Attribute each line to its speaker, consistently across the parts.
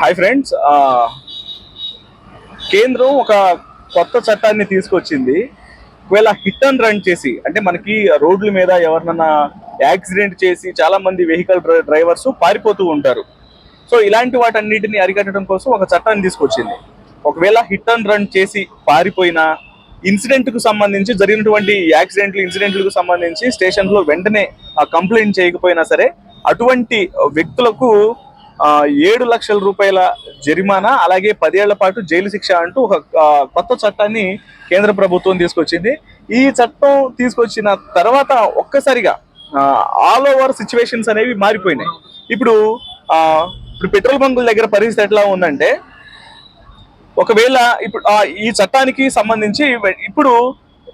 Speaker 1: Hi friends కేంద్రం ఒక కొత్త చట్టాన్ని తీసుకొచ్చింది. ఒకవేళ హిట్ అండ్ రన్ చేసి అంటే మనకి రోడ్ల మీద ఎవరినన్నా యాక్సిడెంట్ చేసి చాలా మంది వెహికల్ డ్రైవర్స్ పారిపోతూ ఉంటారు. సో ఇలాంటి వాటన్నిటిని అరికట్టడం కోసం ఒక చట్టాన్ని తీసుకొచ్చింది. ఒకవేళ హిట్ అండ్ రన్ చేసి పారిపోయిన ఇన్సిడెంట్కు సంబంధించి జరిగినటువంటి యాక్సిడెంట్లు ఇన్సిడెంట్లకు సంబంధించి స్టేషన్లో వెంటనే కంప్లైంట్ చేయకపోయినా సరే అటువంటి వ్యక్తులకు ఏడు లక్షల రూపాయల జరిమానా అలాగే పదేళ్ళ పాటు జైలు శిక్ష అంటూ ఒక కొత్త చట్టాన్ని కేంద్ర ప్రభుత్వం తీసుకొచ్చింది. ఈ చట్టం తీసుకొచ్చిన తర్వాత ఒక్కసారిగా ఆల్ ఓవర్ సిచ్యువేషన్స్ అనేవి మారిపోయినాయి. ఇప్పుడు ఇప్పుడు పెట్రోల్ బంకుల దగ్గర పరిస్థితి ఎట్లా ఉందంటే ఒకవేళ ఇప్పుడు ఈ చట్టానికి సంబంధించి ఇప్పుడు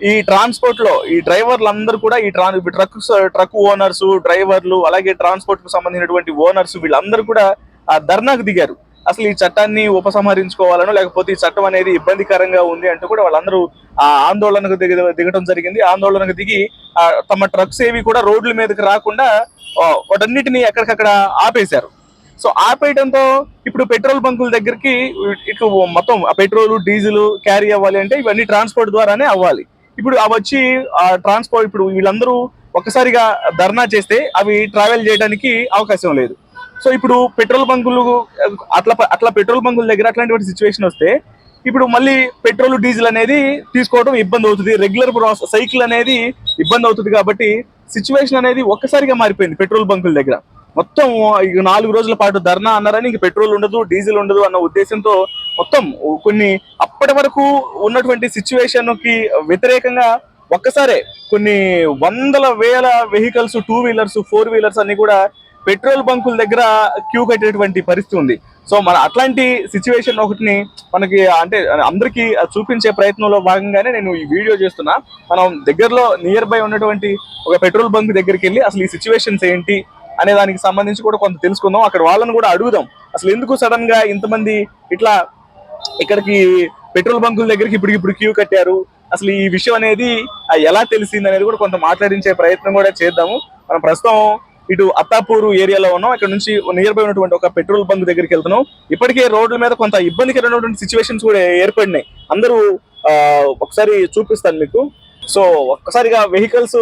Speaker 1: ఈ ట్రాన్స్పోర్ట్లో ఈ డ్రైవర్లు అందరూ కూడా ఈ ట్రాన్ ట్రక్ ట్రక్ ఓనర్స్ డ్రైవర్లు అలాగే ట్రాన్స్పోర్ట్కు సంబంధించినటువంటి ఓనర్స్ వీళ్ళందరూ కూడా ఆ ధర్నాకు దిగారు. అసలు ఈ చట్టాన్ని ఉపసంహరించుకోవాలనో లేకపోతే ఈ చట్టం అనేది ఇబ్బందికరంగా ఉంది అంటూ కూడా వాళ్ళందరూ ఆ ఆందోళనకు దిగ దిగడం జరిగింది. ఆందోళనకు దిగి ఆ, తమ ట్రక్స్ ఏవి కూడా రోడ్ల మీదకి రాకుండా వాటన్నిటిని ఎక్కడికక్కడ ఆపేశారు. సో ఆపేయడంతో ఇప్పుడు పెట్రోల్ బంకుల దగ్గరికి ఇటు మొత్తం పెట్రోల్ డీజిల్ క్యారీ అవ్వాలి అంటే ఇవన్నీ ట్రాన్స్పోర్ట్ ద్వారానే అవ్వాలి. ఇప్పుడు అవి వచ్చి ఆ ట్రాన్స్పోర్ట్ ఇప్పుడు వీళ్ళందరూ ఒక్కసారిగా ధర్నా చేస్తే అవి ట్రావెల్ చేయడానికి అవకాశం లేదు. సో ఇప్పుడు పెట్రోల్ బంకులు అట్లా అట్లా పెట్రోల్ బంకుల దగ్గర అట్లాంటి సిచ్యువేషన్ వస్తే ఇప్పుడు మళ్ళీ పెట్రోల్ డీజిల్ అనేది తీసుకోవడం ఇబ్బంది అవుతుంది. రెగ్యులర్ సైకిల్ అనేది ఇబ్బంది అవుతుంది కాబట్టి సిచ్యువేషన్ అనేది ఒక్కసారిగా మారిపోయింది పెట్రోల్ బంకుల దగ్గర. మొత్తం ఇక నాలుగు రోజుల పాటు ధర్నా అన్నారని ఇంక పెట్రోల్ ఉండదు డీజిల్ ఉండదు అన్న ఉద్దేశంతో మొత్తం కొన్ని అప్పటి వరకు ఉన్నటువంటి సిచ్యువేషన్కి వ్యతిరేకంగా ఒక్కసారే కొన్ని వందల వేల vehicles two wheelers four wheelers అన్ని కూడా పెట్రోల్ బంకుల దగ్గర క్యూ కట్టేటువంటి పరిస్థితి ఉంది. సో మన అట్లాంటి సిచ్యువేషన్ ఒకటిని మనకి అంటే అందరికీ చూపించే ప్రయత్నంలో భాగంగానే నేను ఈ వీడియో చేస్తున్నా. మనం దగ్గరలో నియర్ బై ఉన్నటువంటి ఒక పెట్రోల్ బంక్ దగ్గరికి వెళ్ళి అసలు ఈ సిచ్యువేషన్స్ ఏంటి అనే దానికి సంబంధించి కూడా కొంత తెలుసుకుందాం. అక్కడ వాళ్ళని కూడా అడుగుదాం. అసలు ఎందుకు సడన్గా ఇంతమంది ఇట్లా ఇక్కడికి పెట్రోల్ బంకుల దగ్గరికి ఇప్పుడు ఇప్పుడు క్యూ కట్టారు? అసలు ఈ విషయం అనేది ఎలా తెలిసింది అనేది కూడా కొంత మాట్లాడించే ప్రయత్నం కూడా చేద్దాము. మనం ప్రస్తుతం ఇటు అత్తాపూరు ఏరియాలో ఉన్నాం. ఇక్కడ నుంచి నియర్ బై ఉన్నటువంటి ఒక పెట్రోల్ బంక్ దగ్గరికి వెళ్తున్నాం. ఇప్పటికే రోడ్ల మీద కొంత ఇబ్బందికరమైనటువంటి సిచ్యువేషన్స్ కూడా ఏర్పడినాయి. అందరూ ఆ, ఒకసారి చూపిస్తాను మీకు. సో ఒక్కసారిగా వెహికల్స్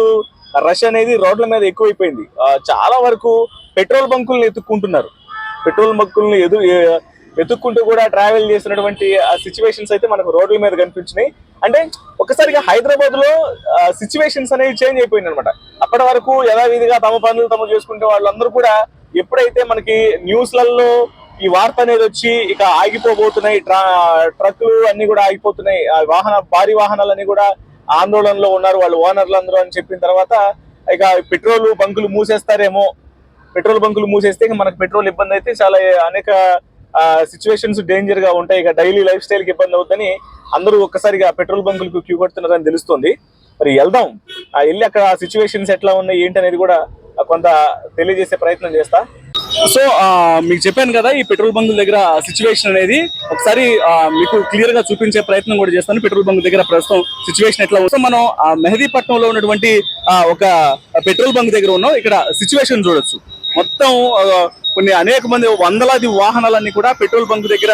Speaker 1: రష్ అనేది రోడ్ల మీద ఎక్కువైపోయింది. చాలా వరకు పెట్రోల్ బంకుల్ని ఎత్తుక్కుంటున్నారు. పెట్రోల్ బంకుల్ని ఎదు ఏ- వెతుక్కుంటూ కూడా ట్రావెల్ చేసినటువంటి సిచ్యువేషన్స్ అయితే మనకు రోడ్ల మీద కనిపించినాయి. అంటే ఒకసారిగా హైదరాబాద్లో సిచ్యువేషన్స్ అనేవి చేంజ్ అయిపోయింది అనమాట అప్పటి వరకు యథావిధిగా తమ పనులు తమ చేసుకుంటే వాళ్ళందరూ కూడా ఎప్పుడైతే మనకి న్యూస్లలో ఈ వార్త అనేది వచ్చి ఇక ఆగిపోబోతున్నాయి ట్రా ట్రక్కులు అన్ని కూడా ఆగిపోతున్నాయి ఆ వాహన భారీ వాహనాలన్నీ కూడా ఆందోళనలో ఉన్నారు వాళ్ళు ఓనర్లు అందరూ అని చెప్పిన తర్వాత ఇక పెట్రోల్ బంకులు మూసేస్తారేమో. పెట్రోల్ బంకులు మూసేస్తే ఇక మనకు పెట్రోల్ ఇబ్బంది అయితే చాలా అనేక సిచ్యువేషన్స్ డేంజర్గా ఉంటాయి. ఇక డైలీ లైఫ్ స్టైల్కి ఇబ్బంది అవుతుందని అందరూ ఒక్కసారిగా పెట్రోల్ బంకులకు క్యూ కొడుతున్నారని తెలుస్తుంది. మరి వెళ్దాం. ఆ వెళ్ళి అక్కడ సిచ్యువేషన్స్ ఎట్లా ఉన్నాయి ఏంటి అనేది కూడా కొంత తెలియజేసే ప్రయత్నం చేస్తా. సో ఆ, మీకు చెప్పాను కదా ఈ పెట్రోల్ బంకుల దగ్గర సిచ్యువేషన్ అనేది ఒకసారి మీకు క్లియర్గా చూపించే ప్రయత్నం కూడా చేస్తాను. పెట్రోల్ బంక్ దగ్గర ప్రస్తుతం సిచ్యువేషన్ ఎట్లా ఉంది. సో మనం ఆ, మెహదీపట్నంలో ఉన్నటువంటి ఆ, ఒక పెట్రోల్ బంక్ దగ్గర ఉన్నాం. ఇక్కడ సిచ్యువేషన్ చూడొచ్చు. మొత్తం కొన్ని అనేక మంది వందలాది వాహనాలన్నీ కూడా పెట్రోల్ బంక్ దగ్గర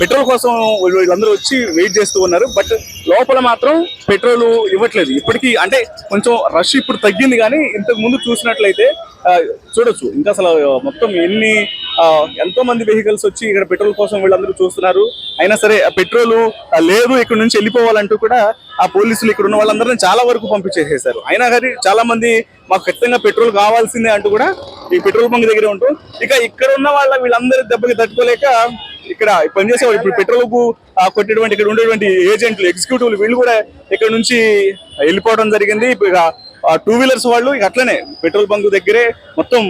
Speaker 1: పెట్రోల్ కోసం వీళ్ళందరూ వచ్చి వెయిట్ చేస్తూ ఉన్నారు. బట్ లోపల మాత్రం పెట్రోల్ ఇవ్వట్లేదు. ఇప్పటికీ అంటే కొంచెం రష్ ఇప్పుడు తగ్గింది కానీ ఇంతకు ముందు చూసినట్లయితే చూడొచ్చు. ఇంకా అసలు మొత్తం ఎన్ని ఎంతో మంది వెహికల్స్ వచ్చి ఇక్కడ పెట్రోల్ కోసం వీళ్ళందరూ చూస్తున్నారు. అయినా సరే పెట్రోల్ లేదు ఇక్కడ నుంచి వెళ్ళిపోవాలంటూ కూడా ఆ పోలీసులు ఇక్కడ ఉన్న వాళ్ళందరినీ చాలా వరకు పంపించేసేసారు అయినా కానీ చాలా మంది మాకు ఖచ్చితంగా పెట్రోల్ కావాల్సిందే అంటూ కూడా ఈ పెట్రోల్ బంక్ దగ్గర ఉంటూ ఇక ఇక్కడ ఉన్న వాళ్ళ వీళ్ళందరి దెబ్బకి తట్టుకోలేక ఇక్కడ పనిచేసే ఇప్పుడు పెట్రోల్కు కొట్టేటువంటి ఇక్కడ ఉండేటువంటి ఏజెంట్లు ఎగ్జిక్యూటివ్లు వీళ్ళు కూడా ఇక్కడ నుంచి వెళ్ళిపోవడం జరిగింది. ఇప్పుడు ఇక టూ వీలర్స్ వాళ్ళు ఇక అట్లనే పెట్రోల్ బంక్ దగ్గరే మొత్తం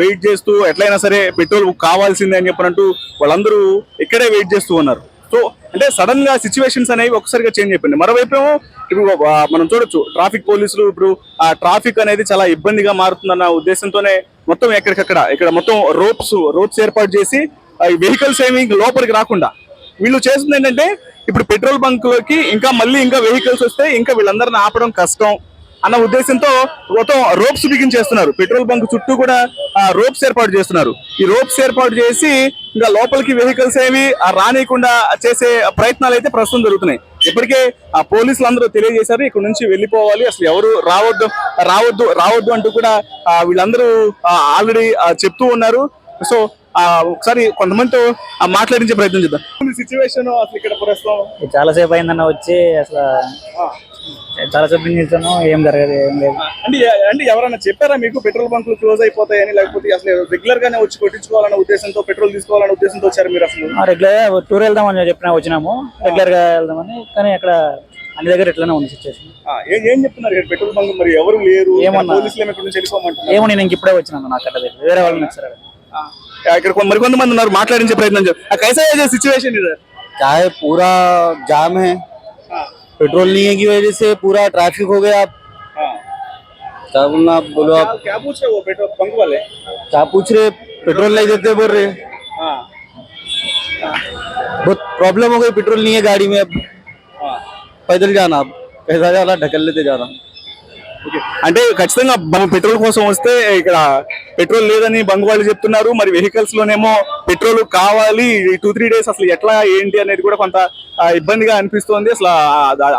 Speaker 1: వెయిట్ చేస్తూ ఎట్లయినా సరే పెట్రోల్ కావాల్సిందే అని చెప్పినట్టు వాళ్ళందరూ ఇక్కడే వెయిట్ చేస్తూ ఉన్నారు. సో అంటే సడన్గా సిచ్యువేషన్స్ అనేవి ఒకసారిగా చేంజ్ అయిపోయింది మరోవైపు ఏమో ఇప్పుడు మనం చూడొచ్చు ట్రాఫిక్ పోలీసులు ఇప్పుడు ఆ ట్రాఫిక్ అనేది చాలా ఇబ్బందిగా మారుతుందన్న ఉద్దేశంతోనే మొత్తం ఎక్కడికక్కడ ఇక్కడ మొత్తం రోప్స్ రోప్స్ ఏర్పాటు చేసి వెహికల్స్ ఏమి లోపలికి రాకుండా. వీళ్ళు చేస్తుంది ఏంటంటే ఇప్పుడు పెట్రోల్ బంక్లోకి ఇంకా మళ్ళీ ఇంకా వెహికల్స్ వస్తే ఇంకా వీళ్ళందరిని ఆపడం కష్టం. అన్న ఉద్దేశంతో మొత్తం రోప్స్ బిగించేస్తున్నారు పెట్రోల్ బంక్ చుట్టూ కూడా రోప్స్ ఏర్పాటు చేస్తున్నారు. ఈ రోప్స్ ఏర్పాటు చేసి ఇంకా లోపలికి వెహికల్స్ ఏవి ఆ, రానియకుండా చేసే ప్రయత్నాలు అయితే ప్రస్తుతం జరుగుతున్నాయి. ఇప్పటికే ఆ పోలీసులు అందరూ తెలియజేశారు ఇక్కడ నుంచి వెళ్ళిపోవాలి. అసలు ఎవరు రావద్దు రావద్దు రావద్దు అంటూ కూడా వీళ్ళందరూ ఆల్రెడీ చెప్తూ ఉన్నారు. సో ఆ, ఒకసారి కొంతమందితో ఆ, మాట్లాడించే ప్రయత్నం చేద్దాం. సిచ్యువేషన్ అసలు ఇక్కడ ప్రస్తుతం
Speaker 2: చాలా సేపు అయిందన్న వచ్చి అసలు చాలా సేపు నిల్చాను ఏం జరగదు ఏం లేదు
Speaker 1: అంటే అంటే ఎవరైనా చెప్పారా మీకు పెట్రోల్ బంకులు క్లోజ్ అయిపోతాయని లేకపోతే అసలు రెగ్యులర్ గానే వచ్చి కొట్టించుకోవాలనే ఉద్దేశంతో పెట్రోల్ తీసుకోవాలనే ఉద్దేశంతో వచ్చారు మీరు అసలు
Speaker 2: రెగ్యులర్ టూర్ వెళ్దామని చెప్పినా వచ్చినాము రెగ్యులర్ గా వెళ్దామని కానీ అక్కడ అన్ని దగ్గర ఇట్లానే ఉంది సిచ్యువేషన్
Speaker 1: ఆ, ఏం ఏం చెప్తున్నారు ఇక్కడ పెట్రోల్ బంక్ మరి ఎవరు లేరు
Speaker 2: ఏమన్నా?
Speaker 1: పోలీసులు ఏమో ఇక్కడ నుంచి వెళ్ళిపోమంటున్నారు
Speaker 2: ఏమో నేను ఇంక ఇప్పుడే వచ్చినాను నాకు అక్కడ తెలియదు. వేరే వాళ్ళని వచ్చారు
Speaker 1: ఆ, ఇక్కడ కొ- మరికొంతమంది ఉన్నారు మాట్లాడించే ప్రయత్నం చేస్తారు ఆ, కైసా है సిచ్యువేషన్ ఇది
Speaker 3: क्या है पूरा जाम है पेट्रोल नहीं है की वजह से पूरा ट्रैफ़िक हो गया आप क्या बोलना आप बोलो आप।
Speaker 1: क्या पूछ रहे वो पेट्रोल पंप वाले?
Speaker 3: क्या पूछ रहे? पेट्रोल नहीं देते बोल रहे।
Speaker 1: हाँ।
Speaker 3: बहुत प्रॉब्लम हो गई पेट्रोल नहीं है गाड़ी में अब।
Speaker 1: हाँ।
Speaker 3: पैदल जाना आप कैसा जाना ढकल लेते जाना.
Speaker 1: అంటే ఖచ్చితంగా పెట్రోల్ కోసం వస్తే ఇక్కడ పెట్రోల్ లేదని బంక్ వాళ్ళు చెప్తున్నారు. మరి వెహికల్స్ లోనేమో పెట్రోల్ కావాలి. టూ త్రీ డేస్ అసలు ఎట్లా ఏంటి అనేది కూడా కొంత ఇబ్బందిగా అనిపిస్తోంది. అసలు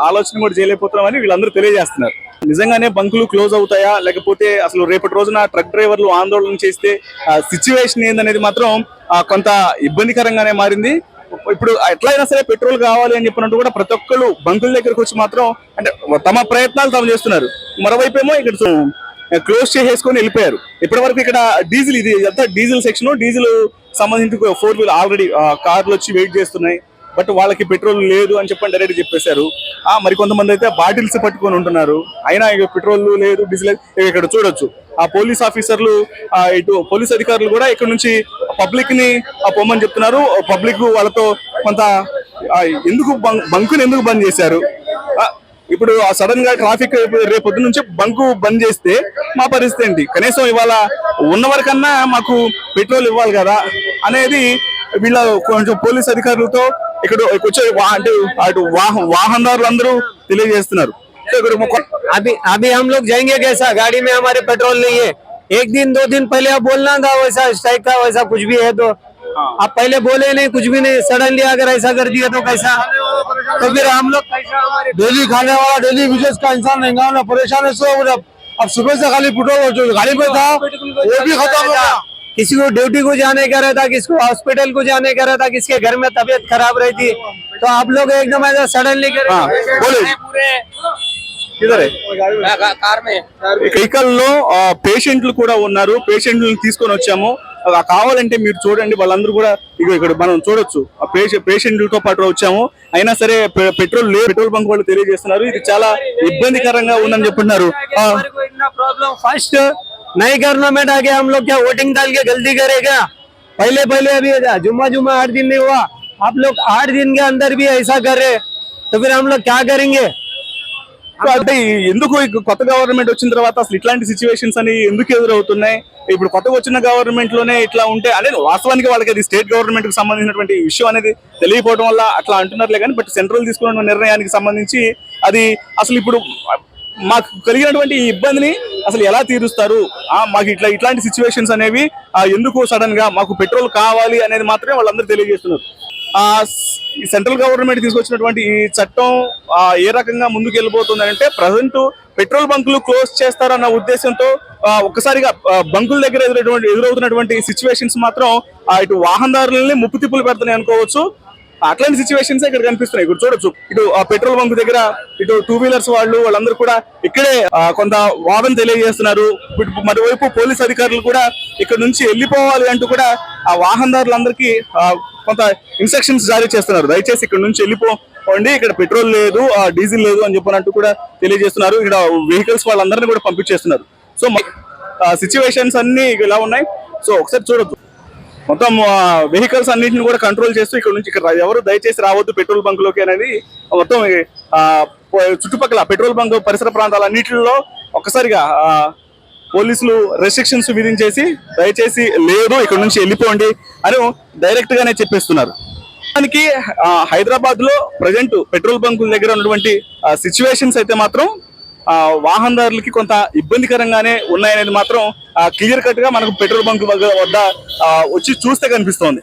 Speaker 1: ఆలోచన కూడా చేయలేకపోతున్నామని వీళ్ళందరూ తెలియజేస్తున్నారు. నిజంగానే బంకులు క్లోజ్ అవుతాయా? లేకపోతే అసలు రేపటి రోజున ట్రక్ డ్రైవర్లు ఆందోళన చేస్తే సిచ్యువేషన్ ఏందనేది మాత్రం కొంత ఇబ్బందికరంగానే మారింది. ఇప్పుడు ఎట్లయినా సరే పెట్రోల్ కావాలి అని చెప్పినట్టు కూడా ప్రతి ఒక్కళ్ళు బంకుల దగ్గరకు వచ్చి మాత్రం అంటే తమ ప్రయత్నాలు తాము చేస్తున్నారు. మరోవైపు ఏమో ఇక్కడ క్లోజ్ చేసేసుకొని వెళ్ళిపోయారు. ఇప్పటి వరకు ఇక్కడ డీజిల్ ఇది అంతా డీజిల్ సెక్షన్ డీజిల్ సంబంధించి ఫోర్ వీల్ ఆల్రెడీ కార్లు వచ్చి వెయిట్ చేస్తున్నాయి. బట్ వాళ్ళకి పెట్రోల్ లేదు అని చెప్పని డైరెక్ట్ చెప్పేశారు. ఆ మరి కొంతమంది అయితే బాటిల్స్ పట్టుకొని ఉంటున్నారు. అయినా ఇక పెట్రోల్ లేదు డీజిల్ ఇక్కడ చూడొచ్చు. ఆ పోలీస్ ఆఫీసర్లు ఇటు పోలీస్ అధికారులు కూడా ఇక్కడ నుంచి పబ్లిక్ని పొమ్మని చెప్తున్నారు. పబ్లిక్ వాళ్ళతో కొంత ఎందుకు బంకుని ఎందుకు బంద్ చేశారు? ఇప్పుడు సడన్ గా ట్రాఫిక్ రేపు పొద్దు నుంచి బంకు బంద్ చేస్తే మా పరిస్థితి ఏంటి కనీసం ఇవాళ ఉన్న వరకన్నా మాకు పెట్రోల్ ఇవ్వాలి కదా అనేది వీళ్ళ కొంచెం పోలీస్ అధికారులతో ఇక్కడ వచ్చే వా- అంటే అటు వాహ- వాహనదారులు అందరూ తెలియజేస్తున్నారు సో ఇక్కడ ఒక-
Speaker 4: अभी अभी हम लोग जाएंगे कैसा गाड़ी में हमारे पेट्रोल नहीं है एक दिन दो दिन पहले आप बोलना था वैसा स्ट्राइक का वैसा कुछ भी है तो आप पहले बोले नहीं कुछ भी नहीं सडनली अगर ऐसा कर दिया तो कैसा तो फिर हम लोग कैसा हमारे
Speaker 3: डेली खाने वाला डेली बिजनेस का इंसान रहेगा ना परेशान है सो अब अब सुबह से खाली पेट्रोल जो गाड़ी में था वो भी खत्म हो गया
Speaker 4: किसी को ड्यूटी को जाने का रहता किसी को हॉस्पिटल को जाने का रहता किसके घर में तबीयत खराब रहती तो आप लोग एकदम ऐसा सडनली कर
Speaker 1: हाँ, बोलो।
Speaker 4: पूरे
Speaker 1: ఇదరే
Speaker 4: कार में
Speaker 1: వెహికల్ లో పేషెంట్లు కూడా ఉన్నారు పేషెంట్లను తీసుకొని వచ్చాము అలా కావాలంటే మీరు చూడండి వాళ్ళందరూ కూడా ఇగో ఇక్కడ మనం చూడొచ్చు ఆ పేషెంట్లతో పాటు వచ్చాము అయినా సరే పె- పెట్రోల్ లేదు పెట్రోల్ బంక్ వాళ్ళు తెలియజేస్తున్నారు ఇది చాలా ఇబ్బందికరంగా ఉందని చెప్తున్నారు ఆ,
Speaker 4: हमारे को इतना प्रॉब्लम फर्स्ट नहीं गवर्नमेंट आगे हम लोग क्या वोटिंग डाल के गलती करेगा पहले पहले अभी जुम्मा जुम्मा आठ दिन नहीं हुआ आप लोग आठ दिन के अंदर भी ऐसा कर रहे तो फिर हम लोग क्या करेंगे
Speaker 1: అంటే ఎందుకు కొత్త గవర్నమెంట్ వచ్చిన తర్వాత అసలు ఇట్లాంటి సిచ్యువేషన్స్ అని ఎందుకు ఎదురవుతున్నాయి? ఇప్పుడు కొత్తగా వచ్చిన గవర్నమెంట్లోనే ఇట్లా ఉంటే అదే వాస్తవానికి వాళ్ళకి అది స్టేట్ గవర్నమెంట్కి సంబంధించినటువంటి విషయం అనేది తెలియపోవడం వల్ల అట్లా అంటున్నారులే కానీ బట్ సెంట్రల్ తీసుకున్న నిర్ణయానికి సంబంధించి అది అసలు ఇప్పుడు మాకు కలిగినటువంటి ఈ ఇబ్బందిని అసలు ఎలా తీరుస్తారు? మాకు ఇట్లా ఇట్లాంటి సిచ్యువేషన్స్ అనేవి ఎందుకు సడన్గా మాకు పెట్రోల్ కావాలి అనేది మాత్రమే వాళ్ళందరూ తెలియజేస్తున్నారు. ఈ సెంట్రల్ గవర్నమెంట్ తీసుకొచ్చినటువంటి ఈ చట్టం ఆ, ఏ రకంగా ముందుకు వెళ్ళిపోతుంది అంటే ప్రజెంట్ పెట్రోల్ బంకులు క్లోజ్ చేస్తారన్న ఉద్దేశంతో ఆ, ఒక్కసారిగా బంకుల దగ్గర ఎదురైనటువంటి ఎదురవుతున్నటువంటి సిచ్యువేషన్స్ మాత్రం ఇటు వాహనదారులని ముప్పు తిప్పులు పెడుతున్నాయి అనుకోవచ్చు. అట్లాంటి సిచ్యువేషన్స్ ఇక్కడ కనిపిస్తున్నాయి. ఇక్కడ చూడొచ్చు. ఇటు ఆ పెట్రోల్ బంక్ దగ్గర ఇటు టూ వీలర్స్ వాళ్ళు వాళ్ళందరూ కూడా ఇక్కడే కొంత వాదన తెలియజేస్తున్నారు. మరోవైపు పోలీస్ అధికారులు కూడా ఇక్కడ నుంచి వెళ్ళిపోవాలి అంటూ కూడా ఆ వాహనదారులందరికీ కొంత ఇన్స్ట్రక్షన్స్ జారీ చేస్తున్నారు. దయచేసి ఇక్కడ నుంచి వెళ్ళిపోండి. ఇక్కడ పెట్రోల్ లేదు ఆ, డీజిల్ లేదు అని చెప్పినట్టు కూడా తెలియజేస్తున్నారు. ఇక్కడ వెహికల్స్ వాళ్ళందరినీ కూడా పంపించేస్తున్నారు. సో సిచ్యువేషన్స్ అన్ని ఇలా ఉన్నాయి. సో ఒకసారి చూడొచ్చు. మొత్తం వెహికల్స్ అన్నింటిని కూడా కంట్రోల్ చేస్తూ ఇక్కడ నుంచి ఇక్కడ ఎవరు దయచేసి రావద్దు పెట్రోల్ బంక్లోకి అనేది మొత్తం చుట్టుపక్కల పెట్రోల్ బంక్ పరిసర ప్రాంతాలన్నింటిలో ఒక్కసారిగా పోలీసులు రెస్ట్రిక్షన్స్ విధించేసి దయచేసి లేదు ఇక్కడ నుంచి వెళ్ళిపోండి అని డైరెక్ట్ గానే చెప్పేస్తున్నారు. దానికి హైదరాబాద్లో ప్రజెంట్ పెట్రోల్ బంకుల దగ్గర ఉన్నటువంటి సిచ్యువేషన్స్ అయితే మాత్రం వాహనదారులకి కొంత ఇబ్బందికరంగానే ఉన్నాయనేది మాత్రం క్లియర్ కట్గా మనకు పెట్రోల్ బంక్ వద్ద వచ్చి చూస్తే కనిపిస్తోంది.